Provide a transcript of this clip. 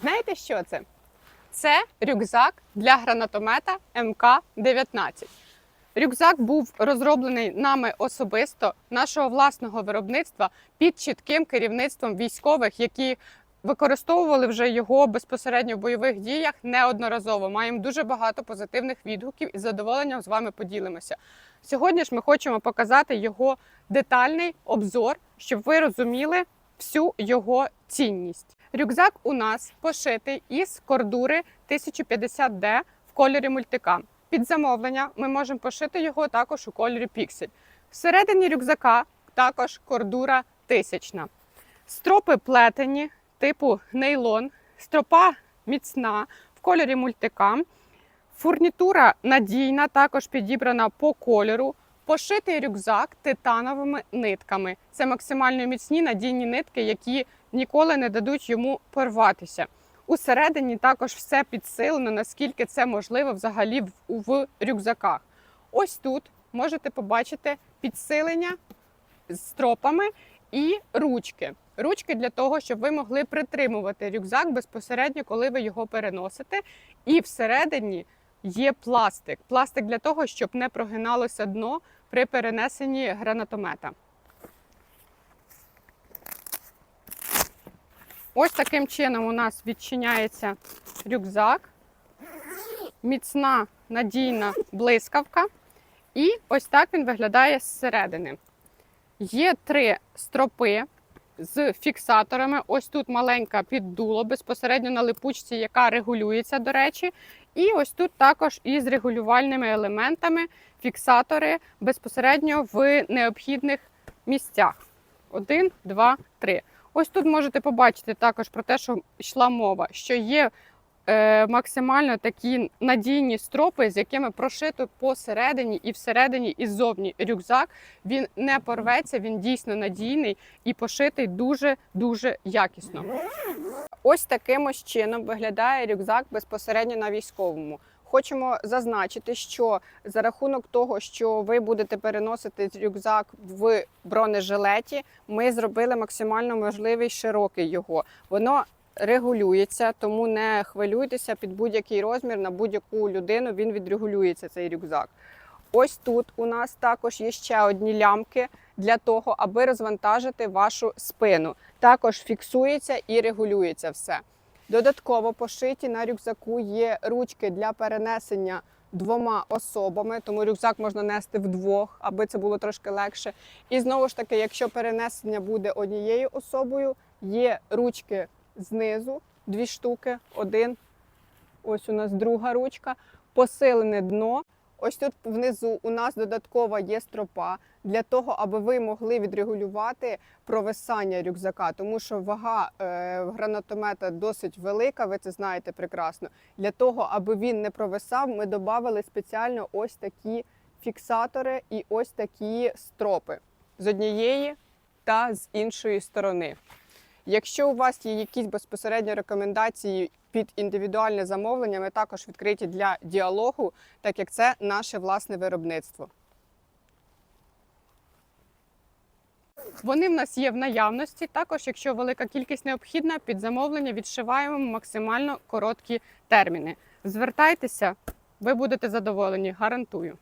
Знаєте, що це? Це рюкзак для гранатомета МК-19. Рюкзак був розроблений нами особисто, нашого власного виробництва під чітким керівництвом військових, які використовували вже його безпосередньо в бойових діях неодноразово. Маємо дуже багато позитивних відгуків і задоволенням з вами поділимося. Сьогодні ж ми хочемо показати його детальний обзор, щоб ви розуміли всю його цінність. Рюкзак у нас пошитий із кордури 1050D в кольорі мультикам. Під замовлення ми можемо пошити його також у кольорі піксель. Всередині рюкзака також кордура тисячна. Стропи плетені типу нейлон, стропа міцна в кольорі мультикам. Фурнітура надійна, також підібрана по кольору. Пошитий рюкзак титановими нитками. Це максимально міцні надійні нитки, які ніколи не дадуть йому порватися. Усередині також все підсилено, наскільки це можливо взагалі в, в рюкзаках. Ось тут можете побачити підсилення з стропами і ручки. Ручки для того, щоб ви могли притримувати рюкзак безпосередньо, коли ви його переносите. І всередині є пластик. Пластик для того, щоб не прогиналося дно при перенесенні гранатомета. Ось таким чином у нас відчиняється рюкзак, міцна надійна блискавка. І ось так він виглядає зсередини. Є три стропи з фіксаторами. Ось тут маленька піддуло безпосередньо на липучці, яка регулюється, до речі. І ось тут також із регулювальними елементами фіксатори безпосередньо в необхідних місцях. Один, два, три. Ось тут можете побачити також про те, що йшла мова, що є максимально такі надійні стропи, з якими прошито посередині і всередині, і ззовні рюкзак. Він не порветься, він дійсно надійний і пошитий дуже-дуже якісно. Ось таким ось чином виглядає рюкзак безпосередньо на військовому. Хочемо зазначити, що за рахунок того, що ви будете переносити рюкзак в бронежилеті, ми зробили максимально можливий широкий його. Воно регулюється, тому не хвилюйтеся під будь-який розмір на будь-яку людину. Він відрегулюється цей рюкзак. Ось тут у нас також є ще одні лямки для того, аби розвантажити вашу спину. Також фіксується і регулюється все. Додатково пошиті на рюкзаку є ручки для перенесення двома особами, тому рюкзак можна нести вдвох, аби це було трошки легше. І знову ж таки, якщо перенесення буде однією особою, є ручки знизу, дві штуки, один. Ось у нас друга ручка, посилене дно. Ось тут внизу у нас додаткова є стропа для того, аби ви могли відрегулювати провисання рюкзака, тому що вага е, гранатомета досить велика, ви це знаєте прекрасно. Для того, аби він не провисав, ми додали спеціально ось такі фіксатори і ось такі стропи з однієї та з іншої сторони. Якщо у вас є якісь безпосередньо рекомендації під індивідуальне замовлення, ми також відкриті для діалогу, так як це наше власне виробництво. Вони в нас є в наявності. Також, якщо велика кількість необхідна, під замовлення відшиваємо максимально короткі терміни. Звертайтеся, ви будете задоволені, гарантую.